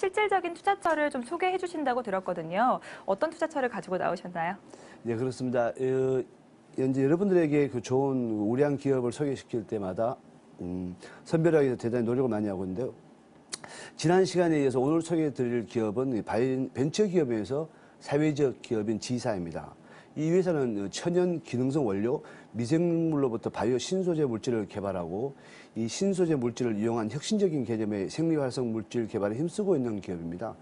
실질적인 투자처를 좀 소개해 주신다고 들었거든요. 어떤 투자처를 가지고 나오셨나요? 네, 그렇습니다. 어, 이제 여러분들에게 그 좋은 우량 기업을 소개시킬 때마다 음, 선별하기 위해서 대단히 노력을 많이 하고 있는데요. 지난 시간에 이어서 오늘 소개해 드릴 기업은 이 바이- 벤처 기업에서 사회적 기업인 지사입니다. 이 회사는 천연 기능성 원료, 미생물로부터 바이오 신소재 물질을 개발하고 이 신소재 물질을 이용한 혁신적인 개념의 생리활성 물질 개발에 힘쓰고 있는 기업입니다.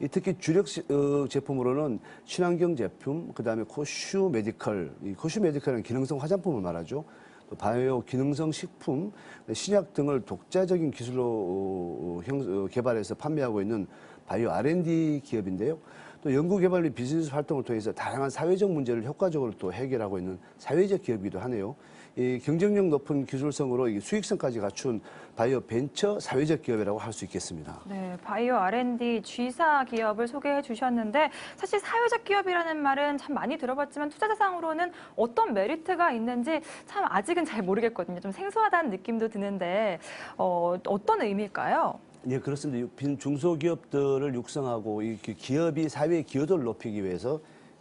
이 특히 주력 시- 어, 제품으로는 친환경 제품, 그 다음에 코슈 메디컬, 이 코슈 메디컬은 기능성 화장품을 말하죠. 또 바이오 기능성 식품, 신약 등을 독자적인 기술로 어, 형- 어, 개발해서 판매하고 있는 바이오 R&D 기업인데요. 또 연구개발 및 비즈니스 활동을 통해서 다양한 사회적 문제를 효과적으로 또 해결하고 있는 사회적 기업이기도 하네요. 이 경쟁력 높은 기술성으로 이 수익성까지 갖춘 바이오 벤처 사회적 기업이라고 할 수 있겠습니다. 네, 바이오 R&D G사 기업을 소개해 주셨는데 사실 사회적 기업이라는 말은 참 많이 들어봤지만 투자자상으로는 어떤 메리트가 있는지 참 아직은 잘 모르겠거든요. 좀 생소하다는 느낌도 드는데 어, 어떤 의미일까요? 예, 그렇습니다. 빈 중소기업들을 육성하고 이 기- 기업이 사회의 기여도를 높이기 위해서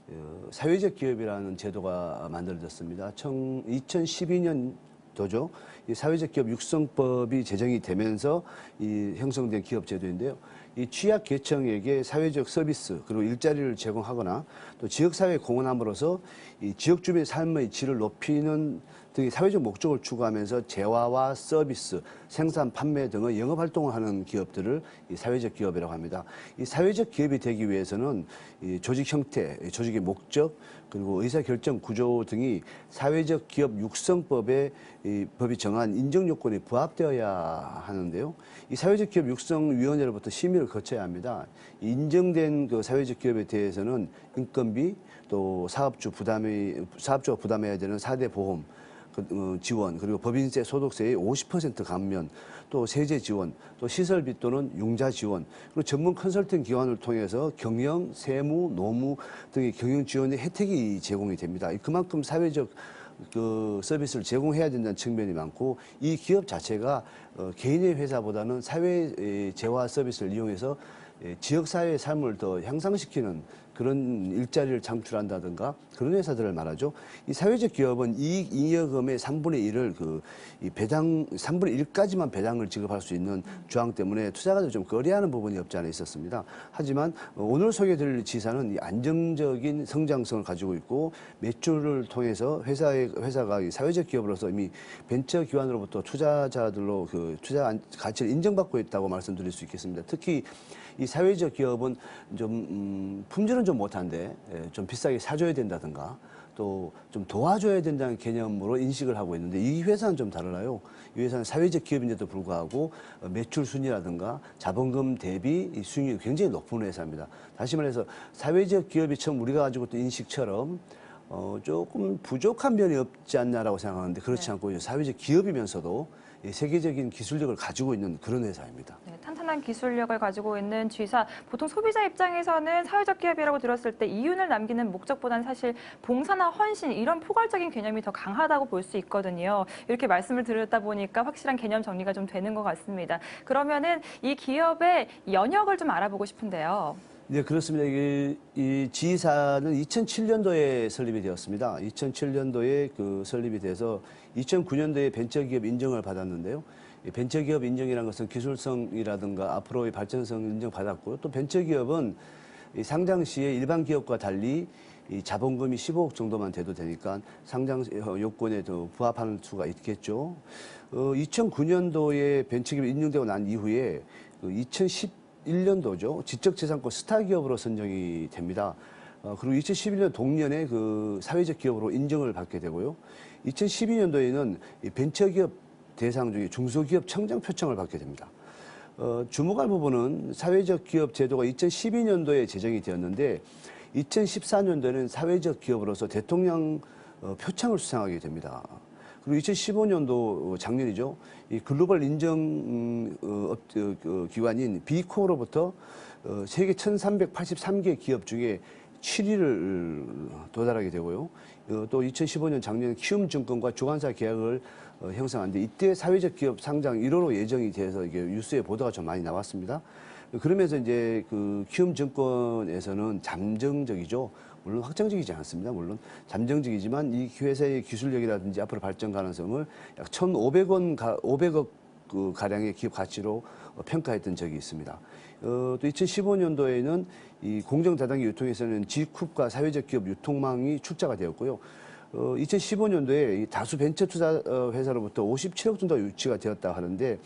어, 사회적 기업이라는 제도가 만들어졌습니다. 2012년도죠. 이 사회적 기업 육성법이 제정이 되면서 이 형성된 기업 제도인데요. 이 취약 계층에게 사회적 서비스 그리고 일자리를 제공하거나 또 지역 사회에 공헌함으로써 이 지역 주민의 삶의 질을 높이는 등의 사회적 목적을 추구하면서 재화와 서비스, 생산, 판매 등의 영업 활동을 하는 기업들을 이 사회적 기업이라고 합니다. 이 사회적 기업이 되기 위해서는 이 조직 형태, 이 조직의 목적, 그리고 의사 결정 구조 등이 사회적 기업 육성법에 이 법이 정한 인정 요건에 부합되어야 하는데요. 이 사회적 기업 육성 위원회로부터 심의를 거쳐야 합니다. 이 인정된 그 사회적 기업에 대해서는 인건비 또 사업주 부담이 사업주가 부담해야 되는 사대 보험 지원 그리고 법인세 소득세의 50% 감면 또 세제 지원 또 시설비 또는 융자 지원 그리고 전문 컨설팅 기관을 통해서 경영 세무 노무 등의 경영 지원의 혜택이 제공이 됩니다. 그만큼 사회적 그 서비스를 제공해야 된다는 측면이 많고 이 기업 자체가 어, 개인의 회사보다는 사회 재화 서비스를 이용해서 예, 지역사회의 삶을 더 향상시키는 그런 일자리를 창출한다든가 그런 회사들을 말하죠. 이 사회적 기업은 이익 잉여금의 3분의 1을 그, 이 배당, 3분의 1까지만 배당을 지급할 수 있는 조항 때문에 투자가들 좀 거래하는 부분이 없지 않아 있었습니다. 하지만 어, 오늘 소개해드릴 지사는 이 안정적인 성장성을 가지고 있고 매출을 통해서 회사의, 회사가 이 사회적 기업으로서 이미 벤처 기관으로부터 투자자들로 그 투자 안- 가치를 인정받고 있다고 말씀드릴 수 있겠습니다. 특히 이 사회적 기업은 좀 음, 품질은 좀 못한데 예, 좀 비싸게 사줘야 된다든가 또 좀 도와줘야 된다는 개념으로 인식을 하고 있는데 이 회사는 좀 달라요. 이 회사는 사회적 기업인데도 불구하고 어, 매출 순이라든가 자본금 대비 이 수익률이 굉장히 높은 회사입니다. 다시 말해서 사회적 기업이 처음 우리가 가지고 있던 인식처럼 어, 조금 부족한 면이 없지 않나라고 생각하는데 그렇지 네. 않고 사회적 기업이면서도 이 세계적인 기술력을 가지고 있는 그런 회사입니다. 네, 탄탄한 기술력을 가지고 있는 G사. 보통 소비자 입장에서는 사회적 기업이라고 들었을 때 이윤을 남기는 목적보다는 사실 봉사나 헌신 이런 포괄적인 개념이 더 강하다고 볼 수 있거든요. 이렇게 말씀을 들었다 보니까 확실한 개념 정리가 좀 되는 것 같습니다. 그러면은 이 기업의 연역을 좀 알아보고 싶은데요. 네, 그렇습니다. 이게 이 지사는 2007년도에 설립이 되었습니다. 2007년도에 그 설립이 돼서 2009년도에 벤처기업 인정을 받았는데요. 이 벤처기업 인정이라는 것은 기술성이라든가 앞으로의 발전성 인정받았고요. 또 벤처기업은 이 상장 시에 일반 기업과 달리 이 자본금이 15억 정도만 돼도 되니까 상장 요건에 더 부합하는 수가 있겠죠. 어, 2009년도에 벤처기업 인정되고 난 이후에 그 2011년도죠. 지적재산권 스타 기업으로 선정이 됩니다. 어, 그리고 2011년 동년에 그 사회적 기업으로 인정을 받게 되고요. 2012년도에는 이 벤처기업 대상 중에 중소기업 청정 표창을 받게 됩니다. 어, 주목할 부분은 사회적 기업 제도가 2012년도에 제정이 되었는데 2014년도에는 사회적 기업으로서 대통령 어, 표창을 수상하게 됩니다. 그리고 2015년도 작년이죠. 이 글로벌 인정 음, 어, 업, 어, 그 기관인 비코로부터 어, 세계 1,383개 기업 중에 7위를 도달하게 되고요. 어, 또 2015년 작년 키움증권과 주관사 계약을 어, 형성하는데 이때 사회적 기업 상장 1호로 예정이 돼서 이게 뉴스에 보도가 좀 많이 나왔습니다. 그러면서 이제 그 키움 증권에서는 잠정적이죠. 물론 확정적이지 않습니다. 물론 잠정적이지만 이 회사의 기술력이라든지 앞으로 발전 가능성을 약 1,500원 가, 500억 그 가량의 기업 가치로 어, 평가했던 적이 있습니다. 어, 또 2015년도에는 이 공정 다단계 유통에서는 G쿱과 사회적 기업 유통망이 출자가 되었고요. 어, 2015년도에 이 다수 벤처 투자 어, 회사로부터 57억 정도 유치가 되었다 하는데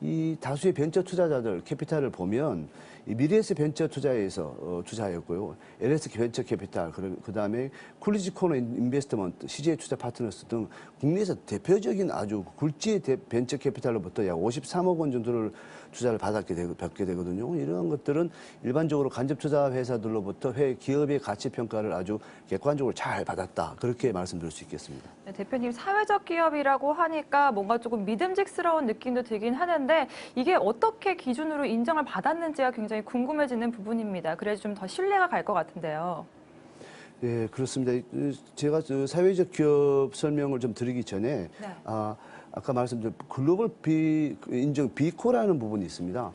이 다수의 벤처 투자자들 캐피탈을 보면 이 미래에스 벤처 투자에서 어, 투자하였고요. LS 벤처 캐피탈, 그 다음에 쿨리지 코너 인베스트먼트, CJ 투자 파트너스 등 국내에서 대표적인 아주 굴지의 대- 벤처 캐피탈로부터 약 53억 원 정도를 투자를 받았게 되고, 받게 되거든요. 이러한 것들은 일반적으로 간접 투자 회사들로부터 회 기업의 가치 평가를 아주 객관적으로 잘 받았다. 그렇게 말씀드릴 수 있겠습니다. 네, 대표님 사회적 기업이라고 하니까 뭔가 조금 믿음직스러운 느낌도 들긴 하는데 이게 어떻게 기준으로 인정을 받았는지가 굉장히 궁금해지는 부분입니다. 그래서 좀 더 신뢰가 갈 것 같은데요. 네, 그렇습니다. 그 제가 저 사회적 기업 설명을 좀 드리기 전에 네. 아, 아까 말씀드린 글로벌 비 인정 비코라는 부분이 있습니다.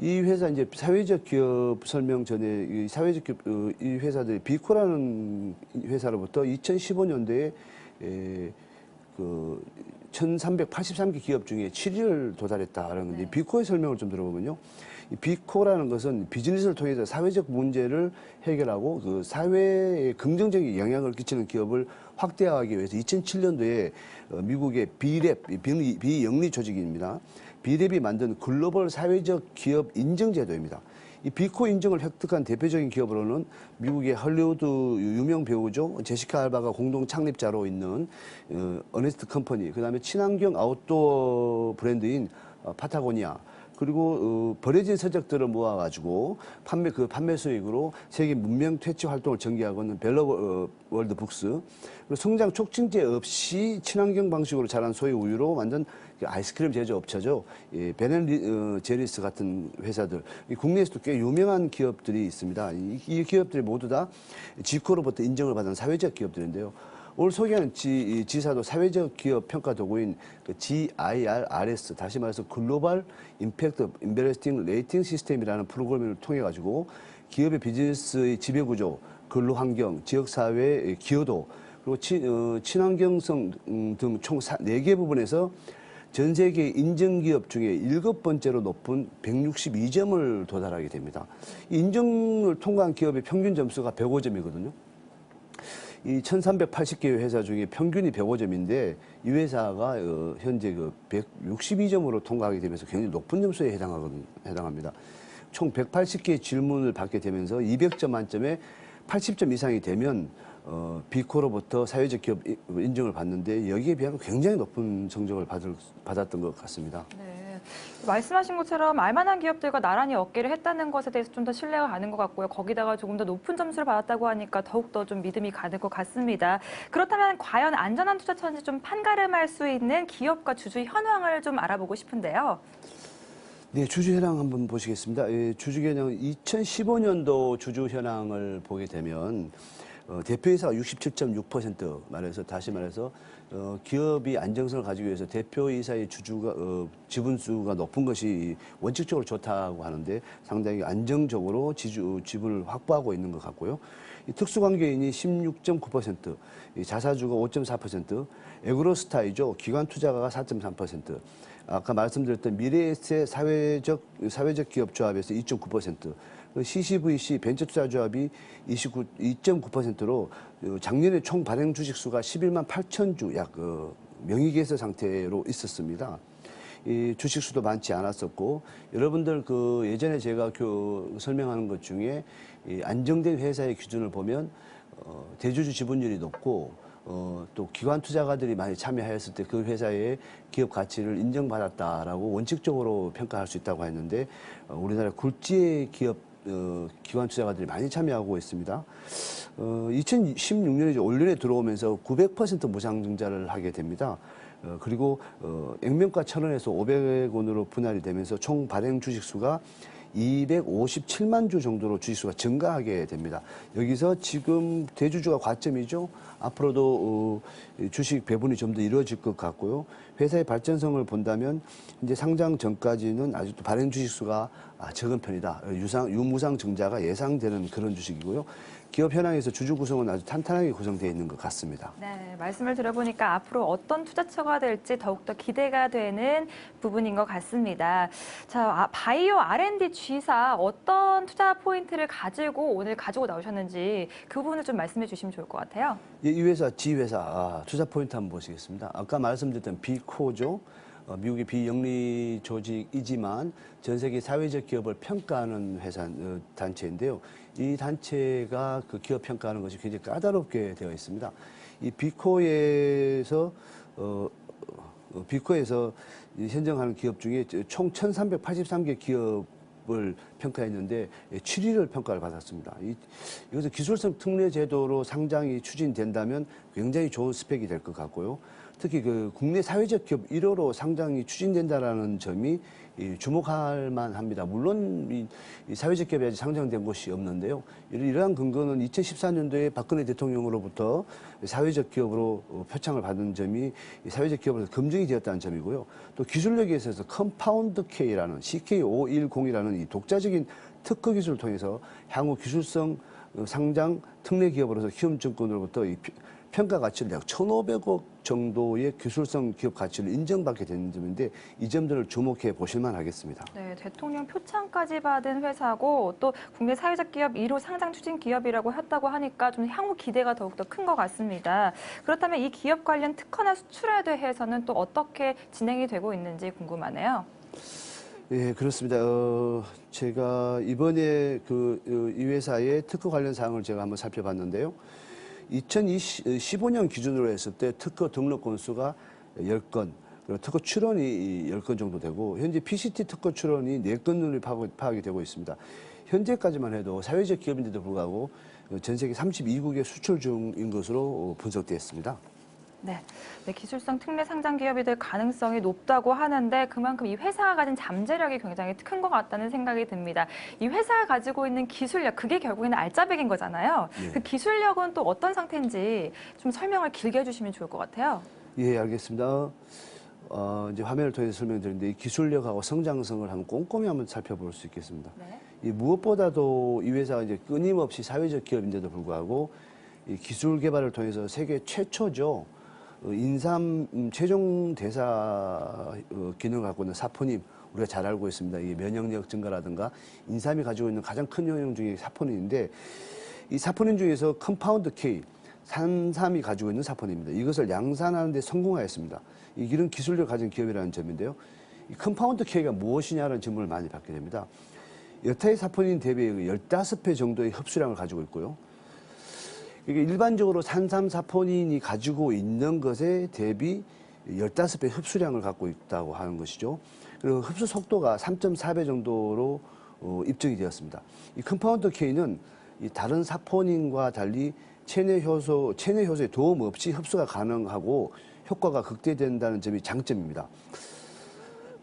이 회사 이제 사회적 기업 설명 전에 이 사회적 기업 어, 이 회사들이 비코라는 회사로부터 2015년도에 에, 그 1,383개 기업 중에 7위를 도달했다라는 건데 네. 비코의 설명을 좀 들어보면요. 이 비코라는 것은 비즈니스를 통해서 사회적 문제를 해결하고 그 사회에 긍정적인 영향을 끼치는 기업을 확대하기 위해서 2007년도에 어, 미국의 비랩 비영리 조직입니다. 비랩이 만든 글로벌 사회적 기업 인증 제도입니다. 이 비코 인증을 획득한 대표적인 기업으로는 미국의 헐리우드 유명 배우죠 제시카 알바가 공동 창립자로 있는 어, 어네스트 컴퍼니, 그 다음에 친환경 아웃도어 브랜드인 어, 파타고니아, 그리고 어, 버려진 서적들을 모아가지고 판매 그 판매 수익으로 세계 문명 퇴치 활동을 전개하고는 벨러 어, 월드 북스 그리고 성장 촉진제 없이 친환경 방식으로 자란 소의 우유로 만든 그 아이스크림 제조 업체죠. 예, 베넨 리- 어, 제리스 같은 회사들 이 국내에서도 꽤 유명한 기업들이 있습니다. 이, 이 기업들이 모두 다 지코로부터 인정을 받은 사회적 기업들인데요. 오늘 소개하는 지, 이 지사도 사회적 기업 평가 도구인 그 GIRRS 다시 말해서 글로벌 임팩트 인베스팅 레이팅 시스템이라는 프로그램을 통해 가지고 기업의 비즈니스의 지배 구조, 근로 환경, 지역 사회의 기여도 그리고 친, 어, 친환경성 음, 등총 네 개 부분에서 전 세계 인증 기업 중에 일곱 번째로 높은 162점을 도달하게 됩니다. 이 인증을 통과한 기업의 평균 점수가 105점이거든요. 이 1380개 회사 중에 평균이 105점인데 이 회사가 어, 현재 그 162점으로 통과하게 되면서 굉장히 높은 점수에 해당하거든 해당합니다. 총 180개의 질문을 받게 되면서 200점 만점에 80점 이상이 되면 어, 비코로부터 사회적 기업 이- 인증을 받는데 여기에 비하면 굉장히 높은 성적을 받을, 받았던 것 같습니다. 네. 말씀하신 것처럼 알만한 기업들과 나란히 어깨를 했다는 것에 대해서 좀 더 신뢰가 가는 것 같고요. 거기다가 조금 더 높은 점수를 받았다고 하니까 더욱더 좀 믿음이 가는 것 같습니다. 그렇다면 과연 안전한 투자처인지 좀 판가름할 수 있는 기업과 주주 현황을 좀 알아보고 싶은데요. 네, 주주 현황 한번 보시겠습니다. 예, 주주 현황 2015년도 주주 현황을 보게 되면 어, 대표이사가 67.6% 말해서 다시 말해서 어, 기업이 안정성을 가지기 위해서 대표이사의 주주가 어, 지분수가 높은 것이 원칙적으로 좋다고 하는데 상당히 안정적으로 지주 지분을 확보하고 있는 것 같고요. 이 특수관계인이 16.9%, 이 자사주가 5.4%, 에그로스타이죠. 기관 투자가가 4.3%, 아까 말씀드렸던 미래에셋 사회적 사회적 기업 조합에서 2.9%, 그 CCVC 벤처 투자 조합이 29 2.9%로 어, 작년에 총 발행 주식 수가 11만 8천 주약 어, 명의개설 상태로 있었습니다. 이 주식 수도 많지 않았었고 여러분들 그 예전에 제가 그 설명하는 것 중에 이 안정된 회사의 기준을 보면 어, 대주주 지분율이 높고 어, 또 기관 투자가들이 많이 참여하였을 때 그 회사의 기업 가치를 인정받았다라고 원칙적으로 평가할 수 있다고 했는데 어, 우리나라 굴지의 기업 어, 기관 투자가들이 많이 참여하고 있습니다. 어, 2016년에 올년에 들어오면서 900% 무상증자를 하게 됩니다. 어, 그리고 어, 액면가 1,000원에서 500원으로 분할이 되면서 총 발행 주식 수가 257만 주 정도로 주식수가 증가하게 됩니다. 여기서 지금 대주주가 과점이죠. 앞으로도 어, 이 주식 배분이 좀 더 이루어질 것 같고요. 회사의 발전성을 본다면 이제 상장 전까지는 아직도 발행 주식 수가 아, 적은 편이다. 유상 유무상 증자가 예상되는 그런 주식이고요. 기업 현황에서 주주 구성은 아주 탄탄하게 구성되어 있는 것 같습니다. 네, 말씀을 들어보니까 앞으로 어떤 투자처가 될지 더욱더 기대가 되는 부분인 것 같습니다. 자, 아, 바이오 R&D G사 어떤 투자 포인트를 가지고 오늘 가지고 나오셨는지 그 부분을 좀 말씀해 주시면 좋을 것 같아요. 예, 이 회사, G 회사 아, 투자 포인트 한번 보시겠습니다. 아까 말씀드렸던 비코죠. 어, 미국의 비영리 조직이지만 전 세계 사회적 기업을 평가하는 회사 어, 단체인데요. 이 단체가 그 기업 평가하는 것이 굉장히 까다롭게 되어 있습니다. 이 비코에서 어, 어, 비코에서 이 선정하는 기업 중에 총 1,383개 기업 을 평가했는데 7위를 평가를 받았습니다. 이, 이것은 기술성 특례 제도로 상장이 추진된다면 굉장히 좋은 스펙이 될 것 같고요. 특히 그 국내 사회적 기업 1호로 상장이 추진된다라는 점이 이 주목할 만합니다. 물론 이, 이 사회적 기업이 아직 상장된 곳이 없는데요. 이러- 이러한 근거는 2014년도에 박근혜 대통령으로부터 사회적 기업으로 어, 표창을 받은 점이 이 사회적 기업으로 검증이 되었다는 점이고요. 또 기술력에 있어서 컴파운드 K라는 CK510이라는 이 독자적인 특허 기술을 통해서 향후 기술성 어, 상장 특례 기업으로서 키움증권으로부터 이 피- 평가 가치를 약 1,500억 정도의 기술성 기업 가치를 인정받게 되는 점인데 이 점들을 주목해 보실만 하겠습니다. 네, 대통령 표창까지 받은 회사고 또 국내 사회적 기업 1호 상장 추진 기업이라고 했다고 하니까 좀 향후 기대가 더욱더 큰 것 같습니다. 그렇다면 이 기업 관련 특허나 수출에 대해서는 또 어떻게 진행이 되고 있는지 궁금하네요. 예, 그렇습니다. 어, 제가 이번에 그, 어, 이 회사의 특허 관련 사항을 제가 한번 살펴봤는데요. 2015년 기준으로 했을 때 특허 등록 건수가 10건, 그리고 특허 출원이 10건 정도 되고, 현재 PCT 특허 출원이 4건으로 파악- 파악이 되고 있습니다. 현재까지만 해도 사회적 기업인데도 불구하고 전 세계 32국에 수출 중인 것으로 어, 분석되었습니다. 네, 네, 기술성 특례 상장 기업이 될 가능성이 높다고 하는데 그만큼 이 회사가 가진 잠재력이 굉장히 큰 것 같다는 생각이 듭니다. 이 회사가 가지고 있는 기술력, 그게 결국에는 알짜배기인 거잖아요. 네. 그 기술력은 또 어떤 상태인지 좀 설명을 길게 해주시면 좋을 것 같아요. 예, 알겠습니다. 어, 이제 화면을 통해서 설명드리는데 이 기술력하고 성장성을 한번 꼼꼼히 한번 살펴볼 수 있겠습니다. 네. 이 무엇보다도 이 회사가 이제 끊임없이 사회적 기업인데도 불구하고 이 기술 개발을 통해서 세계 최초죠. 어, 인삼 음, 최종 대사 어, 기능을 갖고 있는 사포닌 우리가 잘 알고 있습니다. 이 면역력 증가라든가 인삼이 가지고 있는 가장 큰 영양 중에 사포닌인데 이 사포닌 중에서 컴파운드 K 산삼이 가지고 있는 사포닌입니다. 이것을 양산하는 데 성공하였습니다. 이 이런 기술력을 가진 기업이라는 점인데요. 이 컴파운드 K가 무엇이냐는 질문을 많이 받게 됩니다. 여타의 사포닌 대비 15배 정도의 흡수량을 가지고 있고요. 이게 일반적으로 산삼 사포닌이 가지고 있는 것에 대비 15배 흡수량을 갖고 있다고 하는 것이죠. 그리고 흡수 속도가 3.4배 정도로 어, 입증이 되었습니다. 이 컴파운드 K는 이 다른 사포닌과 달리 체내 효소, 체내 효소에 도움 없이 흡수가 가능하고 효과가 극대된다는 점이 장점입니다.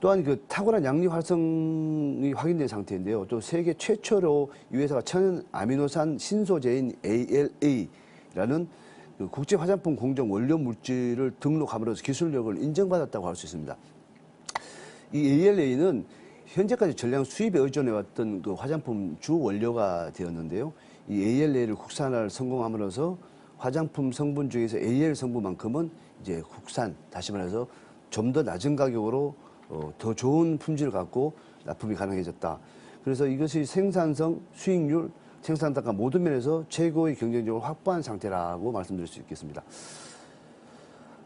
또한 그 탁월한 양리 활성이 확인된 상태인데요. 또 세계 최초로 이 회사가 천연 아미노산 신소재인 ALA라는 그 국제 화장품 공정 원료 물질을 등록함으로써 기술력을 인정받았다고 할 수 있습니다. 이 ALA는 현재까지 전량 수입에 의존해왔던 그 화장품 주 원료가 되었는데요. 이 ALA를 국산화를 성공함으로써 화장품 성분 중에서 AL 성분만큼은 이제 국산, 다시 말해서 좀 더 낮은 가격으로 어, 더 좋은 품질을 갖고 납품이 가능해졌다. 그래서 이것이 생산성, 수익률, 생산 단가 모든 면에서 최고의 경쟁력을 확보한 상태라고 말씀드릴 수 있겠습니다.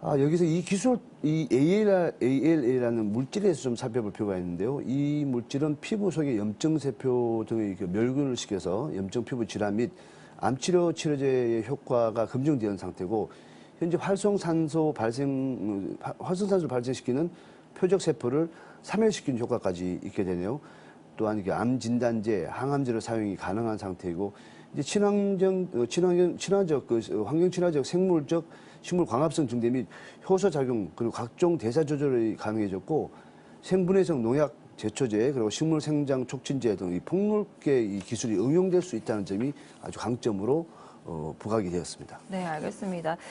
아, 여기서 이 기술, 이 AL, ALA라는 물질에 대해서 좀 살펴볼 필요가 있는데요. 이 물질은 피부 속의 염증세포 등의 그 멸균을 시켜서 염증 피부 질환 및 암치료 치료제의 효과가 검증된 상태고, 현재 활성산소 발생, 활성산소를 발생시키는 표적 세포를 사멸시키는 효과까지 있게 되네요. 또한 암 진단제, 항암제로 사용이 가능한 상태이고 이제 친환경, 어, 친환경, 친화적, 그 어, 환경 친화적, 생물적, 식물 광합성 증대 및 효소 작용 그리고 각종 대사 조절이 가능해졌고 생분해성 농약 제초제 그리고 식물 생장 촉진제 등 이 폭넓게 이 기술이 응용될 수 있다는 점이 아주 강점으로 어, 부각이 되었습니다. 네, 알겠습니다.